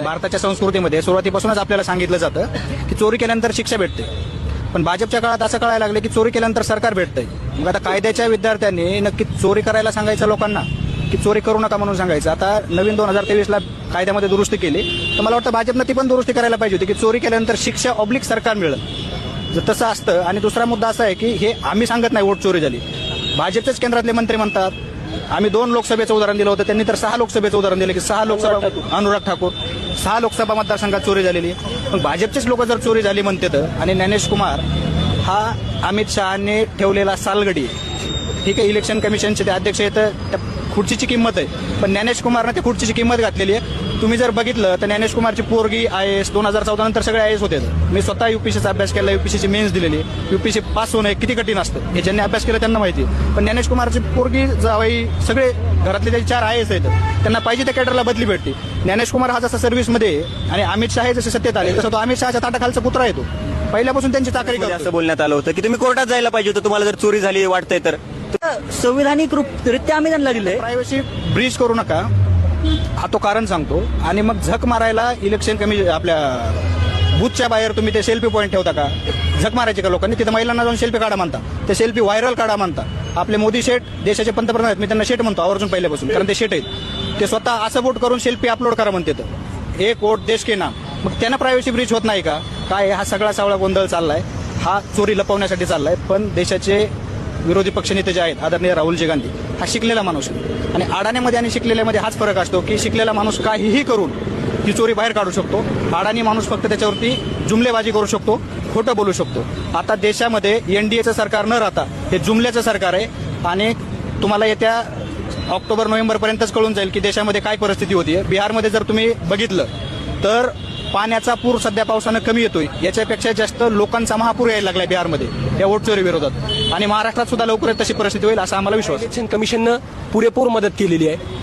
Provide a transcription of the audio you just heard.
भारताच्या संस्कृतीमध्ये सुरुवातीपासूनच आपल्याला सांगितलं जातं की चोरी केल्यानंतर शिक्षा भेटते. पण भाजपच्या काळात असं कळायला लागलं की चोरी केल्यानंतर सरकार भेटतंय. मग आता कायद्याच्या विद्यार्थ्यांनी नक्की चोरी करायला सांगायचं लोकांना? की चोरी करू नका म्हणून सांगायचं? आता नवीन दोन हजार तेवीसला कायद्यामध्ये दुरुस्ती केली तर मला वाटतं भाजपनं ती पण दुरुस्ती करायला पाहिजे होती की चोरी केल्यानंतर शिक्षा ऑब्लिक सरकार मिळेल. जर तसं असतं आणि दुसरा मुद्दा असा आहे की हे आम्ही सांगत नाही वोट चोरी झाली. भाजपचेच केंद्रातले मंत्री म्हणतात आम्ही दोन लोकसभेचं उदाहरण दिलं होतं. त्यांनी तर सहा लोकसभेचं उदाहरण दिलं की सहा लोकसभा अनुराग ठाकूर. सहा लोकसभा मतदारसंघात चोरी झालेली. आहे. मग भाजपचेच लोक जर चोरी झाली म्हणते तर आणि ज्ञानेश कुमार हा अमित शहाने ठेवलेला सालगडी. ठीक आहे इलेक्शन कमिशनचे ते अध्यक्ष आहेत त्या खुर्चीची किंमत आहे. पण ज्ञानेश कुमारनं त्या खुर्चीची किंमत घातलेली आहे. तुम्ही जर बघितलं तर ज्ञानेश कुमारची पोरगी आय एस दोन हजार चौदा नंतर सगळे आय एस होते. मी स्वतः युपीसीचा अभ्यास केला युपीसीची मेन्स दिलेली. युपीसी पास होणं हे किती कठीण असतं? हे ज्यांनी अभ्यास केला त्यांना माहिती. आहे. पण ज्ञानेश कुमारची पोरगी जावई सगळे घरातले त्याचे चार आय एस आहेत. त्यांना पाहिजे त्या कॅडरला बदली भेटते. ज्ञानेश कुमार हा जसा सर्व्हिसमध्ये आहे आणि अमित शहा जसे सत्तेत आले तसं तो अमित शहाच्या ताटाखालचा पुत्रा येतो पहिल्यापासून त्यांची चाकरी असं बोलण्यात आलं होतं की तुम्ही कोर्टात जायला पाहिजे होतं तुम्हाला जर चोरी झाली वाटतंय तर. संविधानिक रूप रित्या आम्ही त्यांना दिलंय. प्रायव्हसी ब्रीच करू नका. हा तो कारण सांगतो. आणि मग झक मारायला इलेक्शन कमी आपल्या बूथच्या बाहेर तुम्ही ते सेल्फी पॉईंट ठेवता का? झक मारायचे का लोकांनी? तिथे महिलांना जाऊन सेल्फी काढा म्हणता. ते सेल्फी व्हायरल काढा म्हणता. आपले मोदी शेठ देशाचे पंतप्रधान आहेत. मी त्यांना शेठ म्हणतो आवर्जून पहिल्यापासून कारण ते शेठ आहेत. ते स्वतः असं वोट करून सेल्फी अपलोड करा म्हणते तर एक वोट देश के नाम. मग त्यांना प्रायव्हसी ब्रीच होत नाही का? काय हा सगळा सावळा गोंधळ चाललाय. हा चोरी लपवण्यासाठी चाललाय. पण देशाचे विरोधी पक्षनेते जे आहेत आदरणीय राहुलजी गांधी हा शिकलेला माणूस आहे. आणि अडाणीमध्ये आणि शिकलेल्यामध्ये हाच फरक असतो की शिकलेला माणूस काहीही करून ती चोरी बाहेर काढू शकतो. अडाणी माणूस फक्त त्याच्यावरती जुमलेबाजी करू शकतो खोटं बोलू शकतो. आता देशामध्ये एनडीएचं सरकार न राहता हे जुमल्याचं सरकार आहे. आणि तुम्हाला येत्या ऑक्टोबर नोव्हेंबरपर्यंतच कळून जाईल की देशामध्ये काय परिस्थिती होती बिहारमध्ये जर तुम्ही बघितलं तर पाण्याचा पूर सध्या पावसानं कमी येतोय. याच्यापेक्षा जास्त लोकांचा महापूर यायला लागलाय बिहारमध्ये या वोटचोरी विरोधात. आणि महाराष्ट्रात सुद्धा लवकरच तशी परिस्थिती होईल असा आम्हाला विश्वास. आहे. इलेक्शन कमिशननं पुरेपूर मदत केलेली आहे.